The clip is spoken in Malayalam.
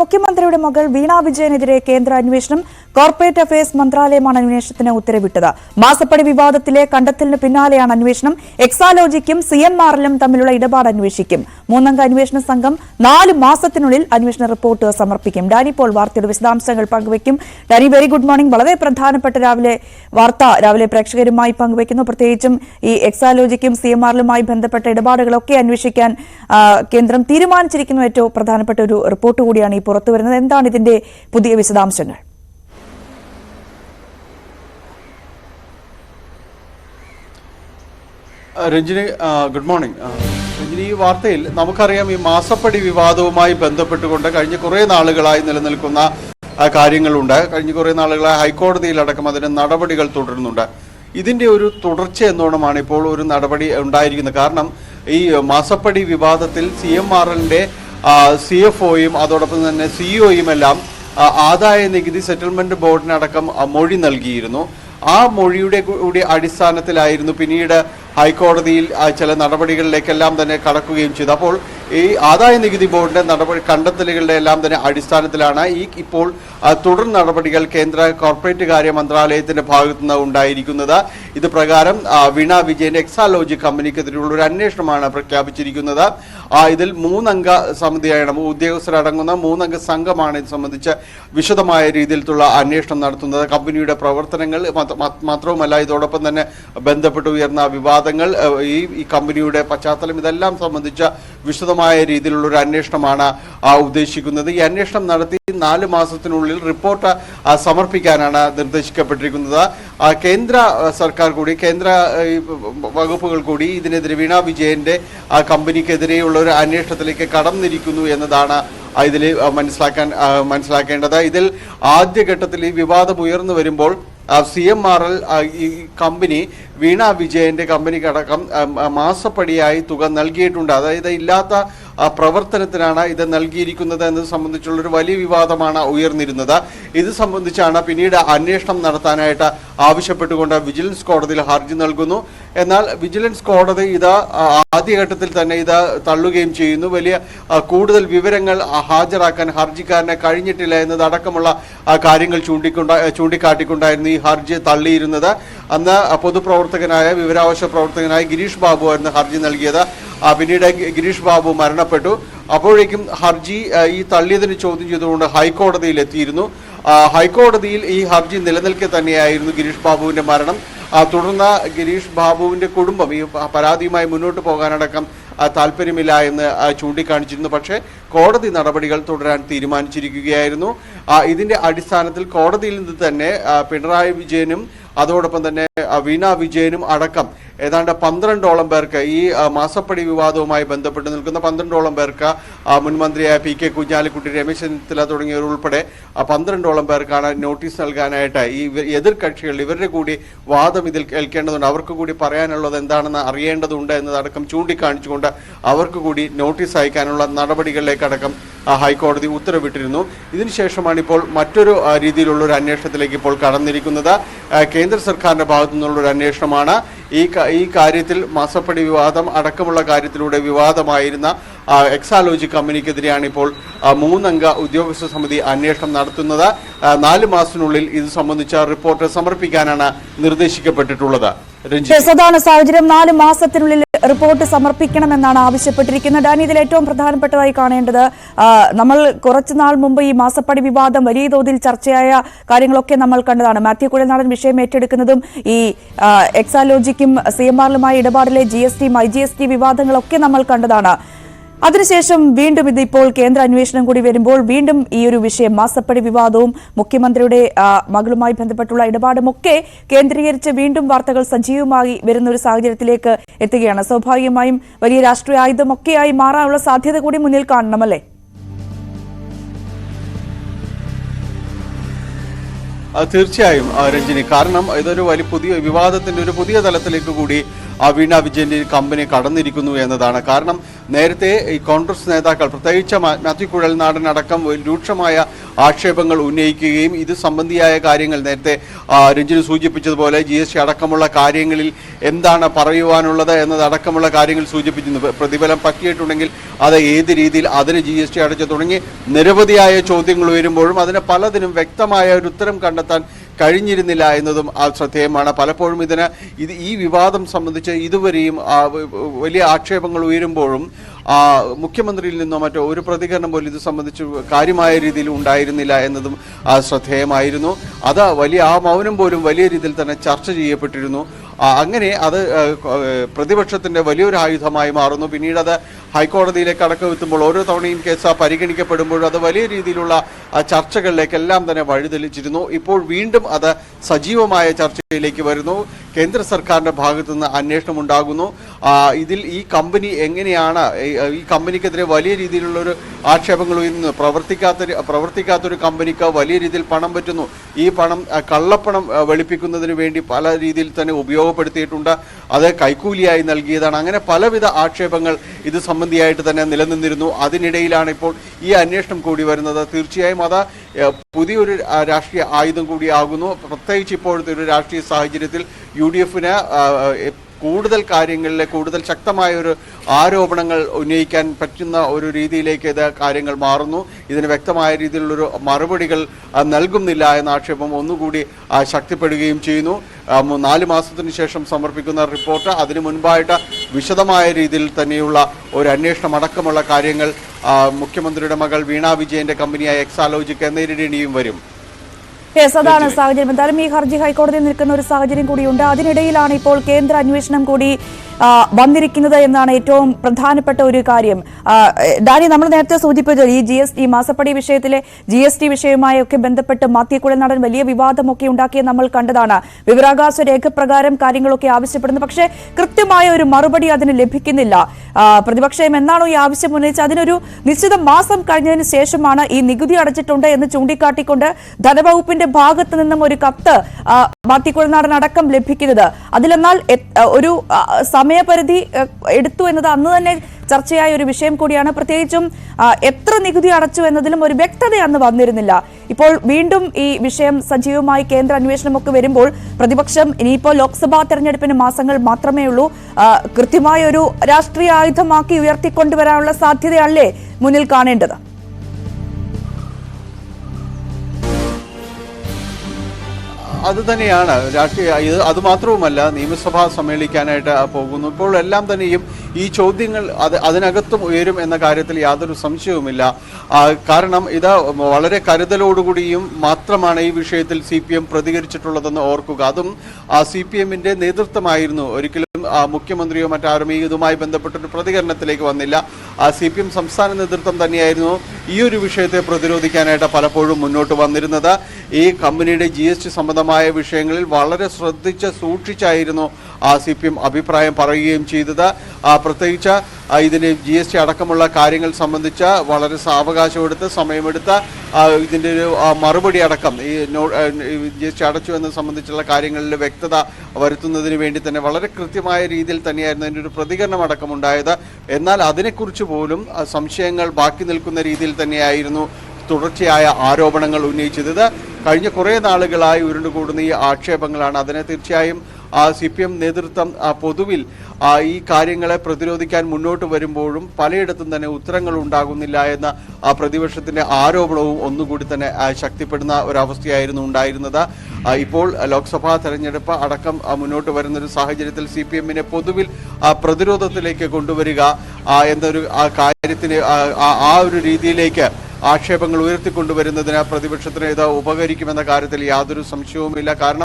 മുഖ്യമന്ത്രിയുടെ മകൾ വീണ വിജയനെതിരെ കേന്ദ്ര അന്വേഷണം കോർപ്പറേറ്റ് അഫയേഴ്സ് മന്ത്രാലയമാണ് അന്വേഷണത്തിന് ഉത്തരവിട്ടത്. മാസപ്പടി വിവാദത്തിലെ കണ്ടെത്തലിന് പിന്നാലെയാണ് അന്വേഷണം. എക്സാലോജിക്കും സി എം ആറിലും തമ്മിലുള്ള ഇടപാട് അന്വേഷിക്കും. മൂന്നംഗ അന്വേഷണ സംഘം നാല് മാസത്തിനുള്ളിൽ അന്വേഷണ റിപ്പോർട്ട് സമർപ്പിക്കും. ഡാനി പോൾ വാർത്തയുടെ വിശദാംശങ്ങൾ പങ്കുവയ്ക്കും. ഡാനി വെരി ഗുഡ് മോർണിംഗ് വളരെ പ്രധാനപ്പെട്ട രാവിലെ വാർത്ത രാവിലെ പ്രേക്ഷകരുമായി പങ്കുവയ്ക്കുന്നു. പ്രത്യേകിച്ചും ഈ എക്സാലോജിക്കും സി എം ആറിലുമായി ബന്ധപ്പെട്ട ഇടപാടുകളൊക്കെ അന്വേഷിക്കാൻ കേന്ദ്രം തീരുമാനിച്ചിരിക്കുന്ന. ഏറ്റവും പ്രധാനപ്പെട്ട ഒരു റിപ്പോർട്ട് കൂടിയാണ് ഈ പുറത്തു വരുന്നത്? എന്താണ് ഇതിന്റെ പുതിയ വിശദാംശങ്ങൾ? രഞ്ജിനി ഗുഡ് മോർണിംഗ് രഞ്ജിനി ഈ വാർത്തയിൽ നമുക്കറിയാം ഈ മാസപ്പടി വിവാദവുമായി ബന്ധപ്പെട്ടുകൊണ്ട് കഴിഞ്ഞ കുറേ നാളുകളായി നിലനിൽക്കുന്ന കാര്യങ്ങളുണ്ട്. കഴിഞ്ഞ കുറേ നാളുകളായി ഹൈക്കോടതിയിലടക്കം അതിന് നടപടികൾ തുടരുന്നുണ്ട്. ഇതിന്റെ ഒരു തുടർച്ച എന്നോണമാണ് ഇപ്പോൾ ഒരു നടപടി ഉണ്ടായിരിക്കുന്നത്. കാരണം ഈ മാസപ്പടി വിവാദത്തിൽ സി എം ആർ എല്ലിന്റെ സി എഫ് ഒയും അതോടൊപ്പം തന്നെ സിഇഒയും എല്ലാം ആദായ നികുതി സെറ്റിൽമെന്റ് ബോർഡിനടക്കം മൊഴി നൽകിയിരുന്നു. ആ മൊഴിയുടെ കൂടി അടിസ്ഥാനത്തിലായിരുന്നു പിന്നീട് ഹൈക്കോടതിയിൽ ചില നടപടികളിലേക്കെല്ലാം തന്നെ കടക്കുകയും ചെയ്തു. അപ്പോൾ ഈ ആദായ നികുതി ബോർഡിന്റെ നടപടി കണ്ടെത്തലുകളുടെ എല്ലാം തന്നെ അടിസ്ഥാനത്തിലാണ് ഈ ഇപ്പോൾ തുടർ നടപടികൾ കേന്ദ്ര കോർപ്പറേറ്റ് കാര്യ മന്ത്രാലയത്തിന്റെ ഭാഗത്തു നിന്ന് ഉണ്ടായിരിക്കുന്നത്. ഇത് പ്രകാരം വിണ വിജയൻ എക്സാലോജി കമ്പനിക്കെതിരെയുള്ള ഒരു അന്വേഷണമാണ് പ്രഖ്യാപിച്ചിരിക്കുന്നത്. ഇതിൽ മൂന്നംഗ സമിതിയാണ് ഉദ്യോഗസ്ഥരടങ്ങുന്ന മൂന്നംഗ സംഘമാണ് ഇത് സംബന്ധിച്ച് വിശദമായ രീതിയിലുള്ള അന്വേഷണം നടത്തുന്നത്. കമ്പനിയുടെ പ്രവർത്തനങ്ങൾ മാത്രവുമല്ല ഇതോടൊപ്പം തന്നെ ബന്ധപ്പെട്ട് ഉയർന്ന വിവാദങ്ങൾ ഈ കമ്പനിയുടെ പശ്ചാത്തലം ഇതെല്ലാം സംബന്ധിച്ച വിശദമായ രീതിയിലുള്ള ഒരു അന്വേഷണമാണ് ഉദ്ദേശിക്കുന്നത്. ഈ അന്വേഷണം നടത്തി നാല് മാസത്തിനുള്ളിൽ റിപ്പോർട്ട് സമർപ്പിക്കാനാണ് നിർദ്ദേശിക്കപ്പെട്ടിരിക്കുന്നത്. കേന്ദ്ര സർക്കാർ കൂടി കേന്ദ്ര വകുപ്പുകൾ കൂടി ഇതിനെതിരെ വീണ വിജയന്റെ കമ്പനിക്കെതിരെയുള്ള ഒരു അന്വേഷണത്തിലേക്ക് കടന്നിരിക്കുന്നു എന്നതാണ് ഇതിൽ മനസ്സിലാക്കാൻ മനസ്സിലാക്കേണ്ടത്. ഇതിൽ ആദ്യഘട്ടത്തിൽ ഈ വിവാദം ഉയർന്നു വരുമ്പോൾ സി എം ആർ എൽ ഈ കമ്പനി വീണ വിജയന്റെ കമ്പനിക്കടക്കം മാസപ്പടിയായി തുക നൽകിയിട്ടുണ്ട്. അതായത് ഇല്ലാത്ത പ്രവർത്തനത്തിനാണ് ഇത് നൽകിയിരിക്കുന്നത് എന്നത് സംബന്ധിച്ചുള്ള ഒരു വലിയ വിവാദമാണ് ഉയർന്നിരുന്നത്. ഇത് സംബന്ധിച്ചാണ് പിന്നീട് അന്വേഷണം നടത്താനായിട്ട് ആവശ്യപ്പെട്ടുകൊണ്ട് വിജിലൻസ് കോടതിയിൽ ഹർജി നൽകുന്നു. എന്നാൽ വിജിലൻസ് കോടതി ഇത് ആദ്യഘട്ടത്തിൽ തന്നെ ഇത് തള്ളുകയും ചെയ്യുന്നു. വലിയ കൂടുതൽ വിവരങ്ങൾ ഹാജരാക്കാൻ ഹർജിക്കാരനെ കഴിഞ്ഞിട്ടില്ല എന്നതടക്കമുള്ള കാര്യങ്ങൾ ചൂണ്ടിക്കൊണ്ട ചൂണ്ടിക്കാട്ടിക്കൊണ്ടായിരുന്നു ഈ ഹർജി തള്ളിയിരുന്നത്. അന്ന് പൊതുപ്രവർത്തകനായ വിവരാവകാശ പ്രവർത്തകനായ ഗിരീഷ് ബാബു ആയിരുന്നു ഹർജി നൽകിയത്. പിന്നീട് ഗിരീഷ് ബാബു മരണപ്പെട്ടു. അപ്പോഴേക്കും ഹർജി ഈ തള്ളിയതിന് ചോദ്യം ചെയ്തുകൊണ്ട് ഹൈക്കോടതിയിൽ എത്തിയിരുന്നു ഹൈക്കോടതിയിൽ ഈ ഹർജി നിലനിൽക്കെ തന്നെയായിരുന്നു ഗിരീഷ് ബാബുവിന്റെ മരണം. തുടർന്ന് ഗിരീഷ് ബാബുവിന്റെ കുടുംബം ഈ പരാതിയുമായി മുന്നോട്ട് പോകാനടക്കം താല്പര്യമില്ല എന്ന് ചൂണ്ടിക്കാണിച്ചിരുന്നു. പക്ഷേ കോടതി നടപടികൾ തുടരാൻ തീരുമാനിച്ചിരിക്കുകയായിരുന്നു. ഇതിന്റെ അടിസ്ഥാനത്തിൽ കോടതിയിൽ നിന്ന് തന്നെ പിണറായി വിജയനും അതോടൊപ്പം തന്നെ വീണ വിജയനും അടക്കം ഏതാണ്ട് പന്ത്രണ്ടോളം പേർക്ക് ഈ മാസപ്പടി വിവാദവുമായി ബന്ധപ്പെട്ട് നിൽക്കുന്ന പന്ത്രണ്ടോളം പേർക്ക് മുൻമന്ത്രിയായ മുൻ പി കെ കുഞ്ഞാലിക്കുട്ടി രമേശ് ചെന്നിത്തല തുടങ്ങിയവർ ഉൾപ്പെടെ പന്ത്രണ്ടോളം പേർക്കാണ് നോട്ടീസ് നൽകാനായിട്ട് ഈ എതിർ കക്ഷികൾ ഇവരുടെ കൂടി വാദം ഇതിൽ കേൾക്കേണ്ടതുണ്ട്. അവർക്ക് കൂടി പറയാനുള്ളത് എന്താണെന്ന് അറിയേണ്ടതുണ്ട് എന്നതടക്കം ചൂണ്ടിക്കാണിച്ചുകൊണ്ട് അവർക്ക് കൂടി നോട്ടീസ് അയക്കാനുള്ള നടപടികളിലേക്കടക്കം ഹൈക്കോടതി ഉത്തരവിട്ടിരുന്നു. ഇതിനുശേഷമാണ് ഇപ്പോൾ മറ്റൊരു രീതിയിലുള്ള ഒരു അന്വേഷണത്തിലേക്ക് ഇപ്പോൾ കടന്നിരിക്കുന്നത്. കേന്ദ്ര സർക്കാരിന്റെ ഭാഗത്തു നിന്നുള്ള ഒരു അന്വേഷണമാണ്. ഈ ഈ കാര്യത്തിൽ മാസപ്പടി വിവാദം അടക്കമുള്ള കാര്യത്തിലൂടെ വിവാദമായിരുന്ന എക്സാലോജി കമ്പനിക്കെതിരെയാണ് ഇപ്പോൾ മൂന്നംഗ ഉദ്യോഗസ്ഥ സമിതി അന്വേഷണം നടത്തുന്നത്. നാല് മാസത്തിനുള്ളിൽ ഇത് സംബന്ധിച്ച റിപ്പോർട്ട് സമർപ്പിക്കാനാണ് നിർദ്ദേശിക്കപ്പെട്ടിട്ടുള്ളത്. അതാണ് സാഹചര്യം. നാല് മാസത്തിനുള്ളിൽ റിപ്പോർട്ട് സമർപ്പിക്കണമെന്നാണ് ആവശ്യപ്പെട്ടിരിക്കുന്നത്. ഡാനി ഇതിൽ ഏറ്റവും പ്രധാനപ്പെട്ടതായി കാണേണ്ടത് നമ്മൾ കുറച്ചു നാൾ മുമ്പ് ഈ മാസപ്പടി വിവാദം വലിയ തോതിൽ ചർച്ചയായ കാര്യങ്ങളൊക്കെ നമ്മൾ കണ്ടതാണ്. മാത്യു കുഴൽനാടൻ വിഷയം ഏറ്റെടുക്കുന്നതും ഈ എക്സാലോജിക്കും സി എം ആറിലുമായി ഇടപാടിലെ ജി എസ് ടിയും ഐ ജി എസ് ടി വിവാദങ്ങളൊക്കെ നമ്മൾ കണ്ടതാണ്. അതിനുശേഷം വീണ്ടും ഇതിപ്പോൾ കേന്ദ്ര അന്വേഷണം കൂടി വരുമ്പോൾ വീണ്ടും ഈ ഒരു വിഷയം മാസപ്പടി വിവാദവും മുഖ്യമന്ത്രിയുടെ മകളുമായി ബന്ധപ്പെട്ടുള്ള ഇടപാടുമൊക്കെ കേന്ദ്രീകരിച്ച് വീണ്ടും വാർത്തകൾ സജീവമായി വരുന്ന ഒരു സാഹചര്യത്തിലേക്ക് എത്തുകയാണ്. സ്വാഭാവികമായും വലിയ രാഷ്ട്രീയ ആയുധമൊക്കെയായി മാറാനുള്ള സാധ്യത കൂടി മുന്നിൽ കാണണമല്ലേ തീർച്ചയായും രഞ്ജിനി. കാരണം ഇതൊരു വലിയ പുതിയ വിവാദത്തിന്റെ ഒരു പുതിയ തലത്തിലേക്ക് കൂടി ആ വീണ വിജയന്റെ കമ്പനി കടന്നിരിക്കുന്നു എന്നതാണ്. കാരണം നേരത്തെ ഈ കോൺഗ്രസ് നേതാക്കൾ പ്രത്യേകിച്ച് മാത്യു കുഴൽനാടൻ അടക്കം രൂക്ഷമായ ആക്ഷേപങ്ങൾ ഉന്നയിക്കുകയും ഇത് സംബന്ധിയായ കാര്യങ്ങൾ നേരത്തെ രഞ്ജിന് സൂചിപ്പിച്ചതുപോലെ ജി എസ് ടി അടക്കമുള്ള കാര്യങ്ങളിൽ എന്താണ് പറയുവാനുള്ളത് എന്നതടക്കമുള്ള കാര്യങ്ങൾ സൂചിപ്പിക്കുന്നു പ്രതിഫലം പറ്റിയിട്ടുണ്ടെങ്കിൽ അത് ഏത് രീതിയിൽ അതിന് ജി എസ് ടി അടച്ചു തുടങ്ങി. നിരവധിയായ ചോദ്യങ്ങൾ ഉയരുമ്പോഴും അതിന് പലതിനും വ്യക്തമായ ഒരു ഉത്തരം കണ്ടെത്താൻ കഴിഞ്ഞിരുന്നില്ല എന്നതും ആ ശ്രദ്ധേയമാണ്. പലപ്പോഴും ഇതിന് ഇത് ഈ വിവാദം സംബന്ധിച്ച് ഇതുവരെയും വലിയ ആക്ഷേപങ്ങൾ ഉയരുമ്പോഴും മുഖ്യമന്ത്രിയിൽ നിന്നോ മറ്റോ ഒരു പ്രതികരണം പോലും ഇത് സംബന്ധിച്ച് കാര്യമായ രീതിയിൽ ഉണ്ടായിരുന്നില്ല എന്നതും ശ്രദ്ധേയമായിരുന്നു. അത് വലിയ ആ മൗനം പോലും വലിയ രീതിയിൽ തന്നെ ചർച്ച ചെയ്യപ്പെട്ടിരുന്നു. അങ്ങനെ അത് പ്രതിപക്ഷത്തിന്റെ വലിയൊരു ആയുധമായി മാറുന്നു. പിന്നീട് അത് ഹൈക്കോടതിയിലേക്ക് അടക്കം എത്തുമ്പോൾ ഓരോ തവണയും കേസ് പരിഗണിക്കപ്പെടുമ്പോഴും അത് വലിയ രീതിയിലുള്ള ചർച്ചകളിലേക്കെല്ലാം തന്നെ വഴിതെളിച്ചിരുന്നു. ഇപ്പോൾ വീണ്ടും അത് സജീവമായ ചർച്ചയിലേക്ക് വരുന്നു. കേന്ദ്ര സർക്കാരിന്റെ ഭാഗത്തു നിന്ന് അന്വേഷണം ഉണ്ടാകുന്നു ഇതിൽ ഈ കമ്പനി എങ്ങനെയാണ് ഈ- കമ്പനിക്കെതിരെ വലിയ രീതിയിലുള്ള ഒരു ആക്ഷേപങ്ങൾ ഉയരുന്നു പ്രവർത്തിക്കാത്ത പ്രവർത്തിക്കാത്തൊരു കമ്പനിക്ക് വലിയ രീതിയിൽ പണം പറ്റുന്നു. ഈ പണം കള്ളപ്പണം വെളുപ്പിക്കുന്നതിന് വേണ്ടി പല രീതിയിൽ തന്നെ ഉപയോഗപ്പെടുത്തിയിട്ടുണ്ട്. അത് കൈക്കൂലിയായി നൽകിയതാണ്. അങ്ങനെ പലവിധ ആക്ഷേപങ്ങൾ ഇത് സംബന്ധിയായിട്ട് തന്നെ നിലനിന്നിരുന്നു. അതിനിടയിലാണ് ഇപ്പോൾ ഈ അന്വേഷണം കൂടി വരുന്നത്. തീർച്ചയായും അത് പുതിയൊരു രാഷ്ട്രീയ ആയുധം കൂടിയാകുന്നു. പ്രത്യേകിച്ച് ഇപ്പോഴത്തെ ഒരു രാഷ്ട്രീയ സാഹചര്യത്തിൽ യു ഡി എഫിന് കൂടുതൽ കാര്യങ്ങളിലെ കൂടുതൽ ശക്തമായ ഒരു ആരോപണങ്ങൾ ഉന്നയിക്കാൻ പറ്റുന്ന ഒരു രീതിയിലേക്ക് ഇത് കാര്യങ്ങൾ മാറുന്നു. ഇതിന് വ്യക്തമായ രീതിയിലുള്ളൊരു മറുപടികൾ നൽകുന്നില്ല എന്ന ആക്ഷേപം ഒന്നുകൂടി ശക്തിപ്പെടുകയും ചെയ്യുന്നു. നാല് മാസത്തിന് ശേഷം സമർപ്പിക്കുന്ന റിപ്പോർട്ട് അതിനു മുൻപായിട്ട് വിശദമായ രീതിയിൽ തന്നെയുള്ള ഒരു അന്വേഷണം അടക്കമുള്ള കാര്യങ്ങൾ മുഖ്യമന്ത്രിയുടെ മകൾ വീണ വിജയന്റെ കമ്പനിയായ എക്സാലോജിക്ക് നേരിടേണ്ടിയും വരും. യെസ് അതാണ് സാഹചര്യം. എന്തായാലും ഈ ഹർജി ഹൈക്കോടതിയിൽ നിൽക്കുന്ന ഒരു സാഹചര്യം കൂടിയുണ്ട്. അതിനിടയിലാണ് ഇപ്പോൾ കേന്ദ്ര അന്വേഷണം കൂടി വന്നിരിക്കുന്നത് എന്നാണ് ഏറ്റവും പ്രധാനപ്പെട്ട ഒരു കാര്യം. ഡാനി നമ്മൾ നേരത്തെ സൂചിപ്പിച്ചു ഈ ജി എസ് ടി മാസപ്പടി വിഷയത്തിലെ ജി എസ് ടി വിഷയവുമായി ഒക്കെ ബന്ധപ്പെട്ട് മാത്യക്കുഴൽ നടൻ വലിയ വിവാദമൊക്കെ ഉണ്ടാക്കിയ നമ്മൾ കണ്ടതാണ്. വിവരാകാശ രേഖ പ്രകാരം കാര്യങ്ങളൊക്കെ ആവശ്യപ്പെടുന്നു. പക്ഷേ കൃത്യമായ ഒരു മറുപടി അതിന് ലഭിക്കുന്നില്ല. പ്രതിപക്ഷം എന്നാണോ ഈ ആവശ്യം ഉന്നയിച്ച് അതിനൊരു നിശ്ചിത മാസം കഴിഞ്ഞതിന് ശേഷമാണ് ഈ നികുതി അടച്ചിട്ടുണ്ട് എന്ന് ചൂണ്ടിക്കാട്ടിക്കൊണ്ട് ധനവകുപ്പിന്റെ ഭാഗത്ത് നിന്നും ഒരു കത്ത് ആ, മാത്തിക്കുഴനാടൻ അടക്കം ലഭിക്കുന്നത്. അതിലെന്നാൽ ഒരു സമയപരിധി എടുത്തു എന്നത് അന്ന് തന്നെ ചർച്ചയായ ഒരു വിഷയം കൂടിയാണ്. പ്രത്യേകിച്ചും എത്ര നികുതി അടച്ചു എന്നതിലും ഒരു വ്യക്തത അന്ന് വന്നിരുന്നില്ല. ഇപ്പോൾ വീണ്ടും ഈ വിഷയം സജീവമായി കേന്ദ്ര അന്വേഷണമൊക്കെ വരുമ്പോൾ പ്രതിപക്ഷം ഇനിയിപ്പോൾ ലോക്സഭാ തെരഞ്ഞെടുപ്പിന് മാസങ്ങൾ മാത്രമേ ഉള്ളൂ. കൃത്യമായ ഒരു രാഷ്ട്രീയ ആയുധമാക്കി ഉയർത്തിക്കൊണ്ടുവരാനുള്ള സാധ്യതയല്ലേ മുന്നിൽ കാണേണ്ടത്? അത് തന്നെയാണ് രാഷ്ട്രീയ ഇത് അതുമാത്രവുമല്ല നിയമസഭ സമ്മേളിക്കാനായിട്ട് പോകുന്നു. ഇപ്പോൾ എല്ലാം തന്നെയും ഈ ചോദ്യങ്ങൾ അത് അതിനകത്തും ഉയരും എന്ന കാര്യത്തിൽ യാതൊരു സംശയവുമില്ല. കാരണം ഇത് വളരെ കരുതലോടുകൂടിയും മാത്രമാണ് ഈ വിഷയത്തിൽ സി പി എം പ്രതികരിച്ചിട്ടുള്ളതെന്ന് ഓർക്കുക. അതും ആ സി പി എമ്മിന്റെ നേതൃത്വമായിരുന്നു. ഒരിക്കലും മുഖ്യമന്ത്രിയോ മറ്റാരും ഈ ഇതുമായി ബന്ധപ്പെട്ടൊരു പ്രതികരണത്തിലേക്ക് വന്നില്ല. ആ സി പി എം സംസ്ഥാന നേതൃത്വം തന്നെയായിരുന്നു ഈ ഒരു വിഷയത്തെ പ്രതിരോധിക്കാനായിട്ട് പലപ്പോഴും മുന്നോട്ട് വന്നിരുന്നത്. ഈ കമ്പനിയുടെ ജി എസ് ടി സംബന്ധമായ വിഷയങ്ങളിൽ വളരെ ശ്രദ്ധിച്ച് സൂക്ഷിച്ചായിരുന്നു ആ സി പി എം അഭിപ്രായം പറയുകയും ചെയ്തത്. പ്രത്യേകിച്ച് ഇതിന് ജി എസ് ടി അടക്കമുള്ള കാര്യങ്ങൾ സംബന്ധിച്ച് വളരെ സാവകാശമെടുത്ത് സമയമെടുത്ത് ഇതിന്റെ ഒരു മറുപടി അടക്കം ഈ നോ ജി എസ് ടി അടച്ചു എന്നത് സംബന്ധിച്ചുള്ള കാര്യങ്ങളിൽ വ്യക്തത വരുത്തുന്നതിന് വേണ്ടി തന്നെ വളരെ കൃത്യമായ രീതിയിൽ തന്നെയായിരുന്നു അതിന്റെ ഒരു പ്രതികരണം അടക്കം ഉണ്ടായത് എന്നാൽ അതിനെക്കുറിച്ച് പോലും സംശയങ്ങൾ ബാക്കി നിൽക്കുന്ന രീതിയിൽ തന്നെയായിരുന്നു തുടർച്ചയായ ആരോപണങ്ങൾ ഉന്നയിച്ചത്. കഴിഞ്ഞ കുറേ നാളുകളായി ഉരുണ്ടുകൂടുന്ന ഈ ആക്ഷേപങ്ങളാണ്. അതിനെ തീർച്ചയായും സി പി എം നേതൃത്വം പൊതുവിൽ ഈ കാര്യങ്ങളെ പ്രതിരോധിക്കാൻ മുന്നോട്ട് വരുമ്പോഴും പലയിടത്തും തന്നെ ഉത്തരങ്ങൾ ഉണ്ടാകുന്നില്ല എന്ന പ്രതിപക്ഷത്തിന്റെ ആരോപണവും ഒന്നുകൂടി തന്നെ ശക്തിപ്പെടുന്ന ഒരവസ്ഥയായിരുന്നു ഉണ്ടായിരുന്നത്. ഇപ്പോൾ ലോക്സഭാ തെരഞ്ഞെടുപ്പ് അടക്കം മുന്നോട്ട് വരുന്നൊരു സാഹചര്യത്തിൽ സി പി എമ്മിനെ പൊതുവിൽ പ്രതിരോധത്തിലേക്ക് കൊണ്ടുവരിക എന്നൊരു കാര്യത്തിന് ആ ഒരു രീതിയിലേക്ക് ആക്ഷേപങ്ങൾ ഉയർത്തിക്കൊണ്ടുവരുന്നതിന് പ്രതിപക്ഷത്തിന് ഇത് ഉപകരിക്കുമെന്ന കാര്യത്തിൽ യാതൊരു സംശയവുമില്ല. കാരണം